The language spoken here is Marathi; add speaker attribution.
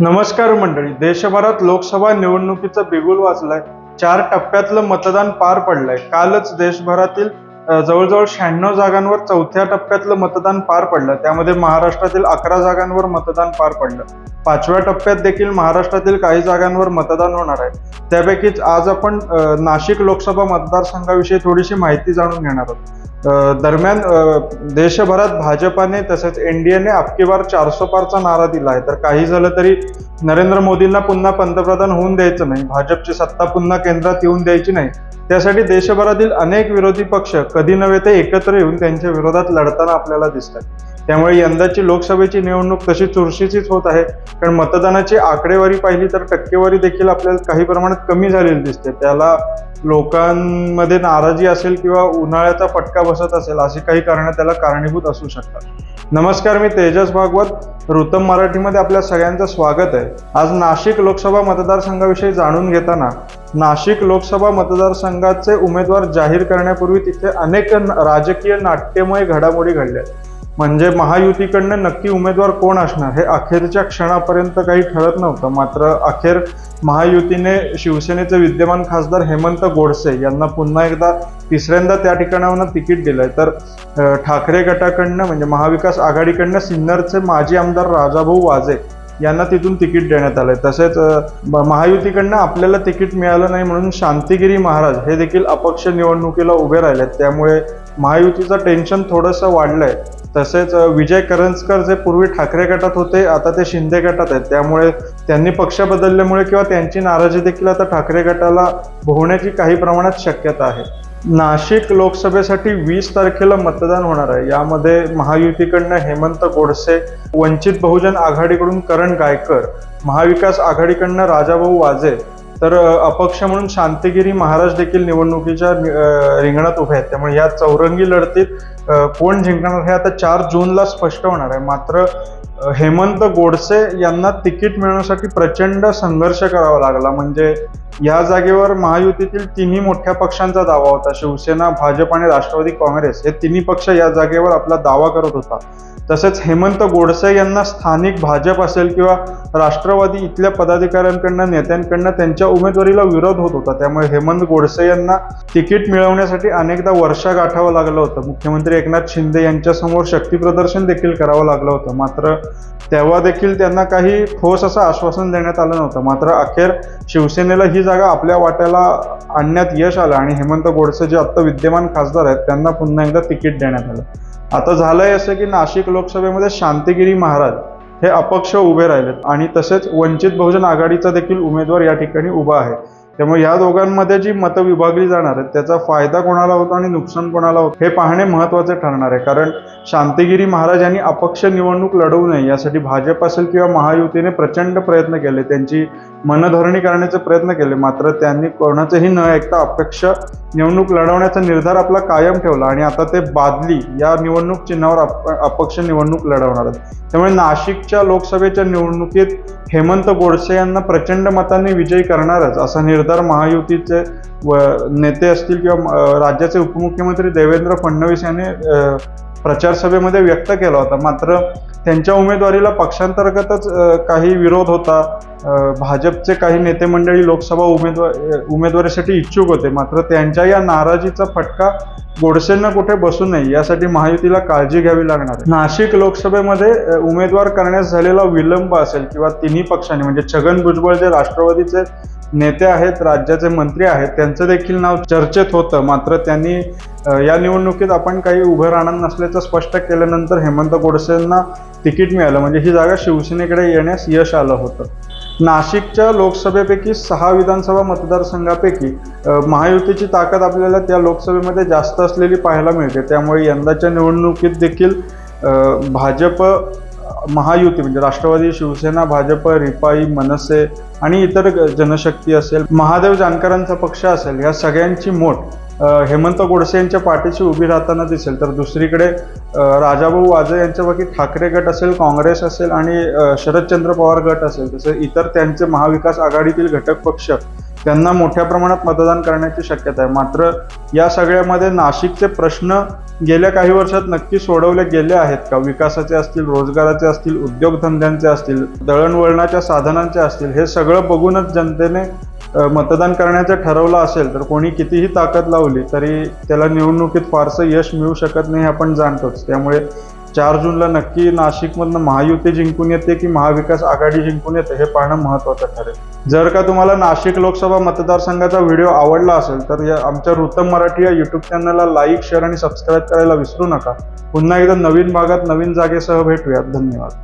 Speaker 1: नमस्कार मंडळी देशभरात लोकसभा निवडणुकीचं बिगुल वाचलंय चार टप्प्यातलं मतदान पार पडलंय. कालच देशभरातील जवळजवळ शहाण्णव जागांवर चौथ्या टप्प्यातलं मतदान पार पडलं. त्यामध्ये महाराष्ट्रातील अकरा जागांवर मतदान पार पडलं. पाचव्या टप्प्यात देखील महाराष्ट्रातील काही जागांवर मतदान होणार आहे. त्यापैकीच आज आपण नाशिक लोकसभा मतदारसंघाविषयी थोडीशी माहिती जाणून घेणार आहोत. दरम्यान देशभरात भाजपाने तसेच एनडीएने अबकी बार चारसो पारचा नारा दिला आहे. तर काही झालं तरी नरेंद्र मोदींना पुन्हा पंतप्रधान होऊन द्यायचं नाही. भाजपची सत्ता पुन्हा केंद्रात येऊन द्यायची नाही. त्यासाठी देशभरातील अनेक विरोधी पक्ष कधी नव्हे ते एकत्र येऊन त्यांच्या विरोधात लढताना आपल्याला दिसतात त्यामुळे यंदाची लोकसभेची निवडणूक तशी चुरशीचीच होत आहे. कारण मतदानाची आकडेवारी पाहिली तर टक्केवारी देखील आपल्याला काही प्रमाणात कमी झालेली दिसते. त्याला लोकांमध्ये नाराजी असेल किंवा उन्हाळ्याचा फटका बसत असेल अशी काही कारणं त्याला कारणीभूत असू शकतात. नमस्कार मी तेजस भागवत. ऋतम मराठीमध्ये आपल्या सगळ्यांचं स्वागत आहे. आज नाशिक लोकसभा मतदारसंघाविषयी जाणून घेताना नाशिक लोकसभा मतदारसंघाचे उमेदवार जाहीर करण्यापूर्वी तिथे अनेक राजकीय नाट्यमय घडामोडी घडल्या. आहेत. म्हणजे महायुतीकडनं नक्की उमेदवार कोण असणार? हे अखेरच्या क्षणापर्यंत काही ठरत नव्हतं. मात्र अखेर महायुतीने शिवसेनेचे विद्यमान खासदार हेमंत गोडसे यांना पुन्हा एकदा तिसऱ्यांदा त्या ठिकाणावरनं तिकीट दिलंय. तर ठाकरे गटाकडनं म्हणजे महाविकास आघाडीकडनं सिन्नरचे माजी आमदार राजाभाऊ वाजे यांना तिथून तिकीट देण्यात आलंय. तसेच महायुतीकडनं आपल्याला तिकीट मिळालं नाही म्हणून शांतिगिरी महाराज हे देखील अपक्ष निवडणुकीला उभे राहिलेत. त्यामुळे महायुतीचं टेन्शन थोडंसं वाढलंय. तसेच विजय करंजकर जे पूर्वी ठाकरे गटात होते आता ते शिंदे गटात आहेत. त्यामुळे त्यांनी पक्ष बदलल्यामुळे किंवा त्यांची नाराजी देखील आता ठाकरे गटाला भोवण्याची काही प्रमाणात शक्यता आहे. नाशिक लोकसभेसाठी वीस तारखेला मतदान होणार आहे. यामध्ये महायुतीकडनं हेमंत गोडसे वंचित बहुजन आघाडीकडून करण गायकर महाविकास आघाडीकडनं राजाभाऊ वाजे तर अपक्ष म्हणून शांतिगिरी महाराज देखील निवडणुकीच्या रिंगणात उभे आहेत. त्यामुळे या चौरंगी लढतीत कोण जिंकणार हे आता चार जूनला स्पष्ट होणार आहे. मात्र हेमंत गोडसे यांना तिकीट मिळवण्यासाठी प्रचंड संघर्ष करावा लागला. म्हणजे या जागेवर महायुतीतील तिन्ही मोठ्या पक्षांचा दावा होता. शिवसेना भाजप आणि राष्ट्रवादी काँग्रेस हे तिन्ही पक्ष या जागेवर आपला दावा करत होता. तसेच हेमंत गोडसे यांना स्थानिक भाजप असेल किंवा राष्ट्रवादी इथल्या पदाधिकाऱ्यांकडनं नेत्यांकडनं त्यांच्या उमेदवारीला विरोध होत होता. त्यामुळे हेमंत गोडसे यांना तिकीट मिळवण्यासाठी अनेकदा वर्षा गाठावं लागलं होतं. मुख्यमंत्री एकनाथ शिंदे यांच्यासमोर शक्तीप्रदर्शन देखील करावं लागलं होतं. मात्र तेव्हा देखील त्यांना काही ठोस असं आश्वासन देण्यात आलं नव्हतं. मात्र अखेर शिवसेनेला ही जागा आपल्या वाट्याला आणण्यात यश आलं आणि हेमंत गोडसे जे आत्ता विद्यमान खासदार आहेत त्यांना पुन्हा एकदा तिकीट देण्यात आलं. आता झालंय असं की नाशिक लोकसभेमध्ये शांतिगिरी महाराज हे अपक्ष उभे राहिलेत आणि तसेच वंचित बहुजन आघाडीचा देखील उमेदवार या ठिकाणी उभा आहे. त्यामुळे या दोघांमध्ये जी मतं विभागली जाणार आहेत त्याचा फायदा कोणाला होतो आणि नुकसान कोणाला होतं हे पाहणे महत्त्वाचे ठरणार आहे. कारण शांतिगिरी महाराज यांनी अपक्ष निवडणूक लढवू नये यासाठी भाजप असेल किंवा महायुतीने प्रचंड प्रयत्न केले त्यांची मनधरणी करण्याचे प्रयत्न केले मात्र त्यांनी कोणाचंही न ऐकता अपक्ष निवडणूक लढवण्याचा निर्धार आपला कायम ठेवला आणि आता ते बादली या निवडणूक चिन्हावर अप अपक्ष निवडणूक लढवणार आहेत. त्यामुळे नाशिकच्या लोकसभेच्या निवडणुकीत हेमंत गोडसे यांना प्रचंड मतांनी विजयी करणारच असा निर्धार महायुतीचे व नेते असतील किंवा राज्याचे उपमुख्यमंत्री देवेंद्र फडणवीस यांनी प्रचारसभेमध्ये प्रचार सभेमध्ये व्यक्त केला होता. मात्र त्यांच्या उमेदवारीला पक्षांतर्गतच काही विरोध होता. भाजपचे काही नेते मंडळी लोकसभा उमेदवार उमेदवारीसाठी इच्छुक होते. मात्र त्यांच्या या नाराजीचा फटका गोडसेंना कुठे बसू नये यासाठी महायुतीला काळजी घ्यावी लागणार नाशिक लोकसभेमध्ये उमेदवार करण्यास झालेला विलंब असेल किंवा तिन्ही पक्षांनी म्हणजे छगन भुजबळ जे राष्ट्रवादीचे नेते आहेत राज्याचे मंत्री आहेत त्यांचं देखील नाव चर्चेत होतं. मात्र त्यांनी या निवडणुकीत आपण काही उभं राहणार नसल्याचं स्पष्ट केल्यानंतर हेमंत गोडसेंना तिकीट मिळालं. म्हणजे ही जागा शिवसेनेकडे येण्यास यश आलं होतं. नाशिकच्या लोकसभेपैकी सहा विधानसभा मतदारसंघापैकी महायुतीची ताकद आपल्याला त्या लोकसभेमध्ये जास्त असलेली पाहायला मिळते. त्यामुळे यंदाच्या निवडणुकीत देखील भाजप महायुती म्हणजे राष्ट्रवादी शिवसेना भाजप रिपाई मनसे आणि इतर ग- जनशक्ती असेल महादेव जानकरांचा पक्ष असेल या सगळ्यांची मोठ हेमंत गोडसे यांच्या पाठीशी उभी राहताना दिसेल. तर दुसरीकडे राजाभाऊ वाजे यांच्यापैकी ठाकरे गट असेल काँग्रेस असेल आणि शरदचंद्र पवार गट असेल तसे इतर त्यांचे महाविकास आघाडीतील घटक पक्ष त्यांना मोठ्या प्रमाणात मतदान करण्याची शक्यता आहे. मात्र या सगळ्यामध्ये नाशिकचे प्रश्न गेल्या काही वर्षात नक्की सोडवल्या गेले आहेत का? विकासाचे असतील रोजगाराचे असतील उद्योगधंद्यांचे असतील दळणवळणाच्या साधनांचे असतील हे सगळं बघूनच जनतेने मतदान करण्याचं ठरवलं असेल तर कोणी कितीही ताकद लावली तरी त्याला निवडणुकीत फारसं यश मिळू शकत नाही हे आपण जाणतोच. त्यामुळे चार जूनला नक्की नाशिकमधनं महायुती जिंकून येते की महाविकास आघाडी जिंकून येते हे पाहणं महत्त्वाचं ठरेल. जर का तुम्हाला नाशिक लोकसभा मतदारसंघाचा व्हिडिओ आवडला असेल तर या आमच्या वृत्तम मराठी या यूट्यूब चॅनलला लाईक शेअर आणि सबस्क्राईब करायला विसरू नका. पुन्हा एकदा नवीन भागात नवीन जागेसह भेटूयात. धन्यवाद.